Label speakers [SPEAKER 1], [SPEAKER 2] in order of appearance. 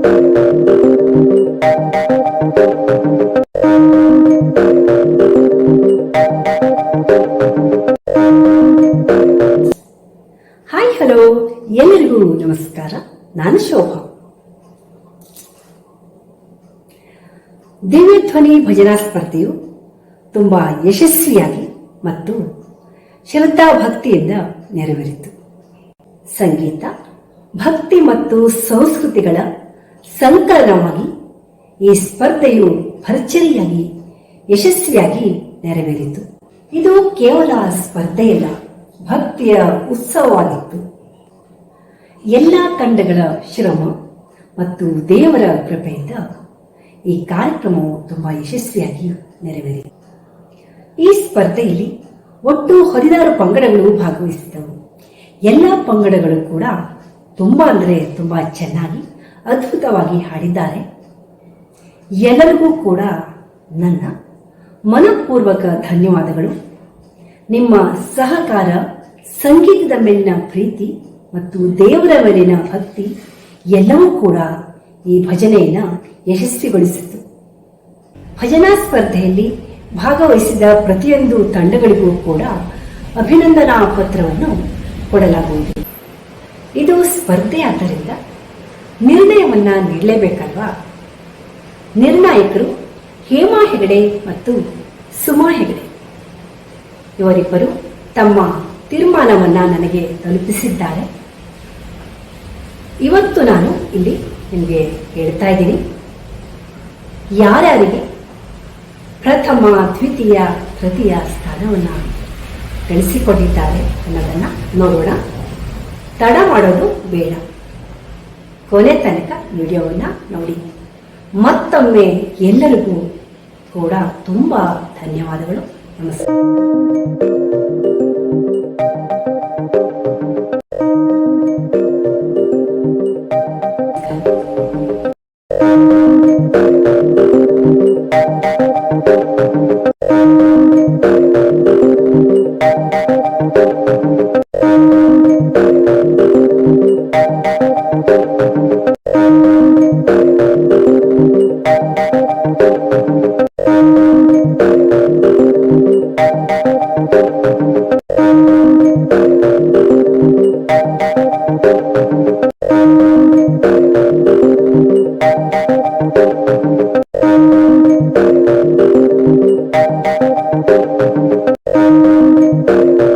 [SPEAKER 1] Hi hello ಎಲ್ಲರಿಗೂ ನಮಸ್ಕಾರ. ನಾನು ಶೋಭಾ. ದಿವ್ಯಧ್ವನಿ ಭಜನಾ ಸ್ಪರ್ಧೆಯು ತುಂಬಾ ಯಶಸ್ವಿಯಾಗಿ ಮತ್ತು ಶ್ರದ್ಧಾ ಭಕ್ತಿಯಿಂದ ನೆರವೇರಿತು. ಸಂಗೀತ, ಭಕ್ತಿ ಮತ್ತು ಸಂಸ್ಕೃತಿಗಳ ಸಂಕಲನವಾಗಿ ಈ ಸ್ಪರ್ಧೆಯು ಭರ್ಜರಿಯಾಗಿ, ಯಶಸ್ವಿಯಾಗಿ ನೆರವೇರಿತು. ಇದು ಕೇವಲ ಸ್ಪರ್ಧೆಯಲ್ಲ, ಭಕ್ತಿಯ ಉತ್ಸವವಾಗಿತ್ತು. ಎಲ್ಲ ತಂಡಗಳ ಶ್ರಮ ಮತ್ತು ದೇವರ ಕೃಪೆಯಿಂದ ಈ ಕಾರ್ಯಕ್ರಮವು ತುಂಬಾ ಯಶಸ್ವಿಯಾಗಿ ನೆರವೇರಿತು. ಈ ಸ್ಪರ್ಧೆಯಲ್ಲಿ ಒಟ್ಟು ಹದಿನಾರು ಪಂಗಡಗಳು ಭಾಗವಹಿಸಿದ್ದವು ಎಲ್ಲ ಪಂಗಡಗಳು ಕೂಡ ತುಂಬಾ ಅಂದರೆ ತುಂಬಾ ಚೆನ್ನಾಗಿ ಅದ್ಭುತವಾಗಿ ಹಾಡಿದ್ದಾರೆ. ಎಲ್ಲರಿಗೂ ಕೂಡ ನನ್ನ ಮನಪೂರ್ವಕ ಧನ್ಯವಾದಗಳು. ನಿಮ್ಮ ಸಹಕಾರ, ಸಂಗೀತದ ಮೇಲಿನ ಪ್ರೀತಿ ಮತ್ತು ದೇವರ ಮೇಲಿನ ಭಕ್ತಿ ಎಲ್ಲವೂ ಕೂಡ ಈ ಭಜನೆಯನ್ನು ಯಶಸ್ವಿಗೊಳಿಸಿತು ಭಜನಾ ಸ್ಪರ್ಧೆಯಲ್ಲಿ ಭಾಗವಹಿಸಿದ ಪ್ರತಿಯೊಂದು ತಂಡಗಳಿಗೂ ಕೂಡ ಅಭಿನಂದನಾ ಪತ್ರವನ್ನು ಕೊಡಲಾಗುವುದು. ಇದು ಸ್ಪರ್ಧೆ ಆದ್ದರಿಂದ ನಿರ್ಣಯವನ್ನ ನೀಡಲೇಬೇಕಲ್ವಾ? ನಿರ್ಣಾಯಕರು ಹೇಮಾ ಹೆಗಡೆ ಮತ್ತು ಸುಮಾ ಹೆಗಡೆ. ಇವರಿಬ್ಬರು ತಮ್ಮ ತೀರ್ಮಾನವನ್ನ ನನಗೆ ತಲುಪಿಸಿದ್ದಾರೆ. ಇವತ್ತು ನಾನು ಇಲ್ಲಿ ನಿಮಗೆ ಹೇಳ್ತಾ ಇದ್ದೀನಿ. ಯಾರ್ಯಾರಿಗೆ ಪ್ರಥಮ, ದ್ವಿತೀಯ, ತೃತೀಯ ಸ್ಥಾನವನ್ನು ಗಳಿಸಿಕೊಂಡಿದ್ದಾರೆ ಅನ್ನೋದನ್ನು ನೋಡೋಣ. ತಡ ಮಾಡೋದು ಬೇಡ. ಕೊನೆ ತನಕ ವಿಡಿಯೋವನ್ನು ನೋಡಿ. ಮತ್ತೊಮ್ಮೆ ಎಲ್ಲರಿಗೂ ಕೂಡ ತುಂಬ ಧನ್ಯವಾದಗಳು. ನಮಸ್ಕಾರ Thank you.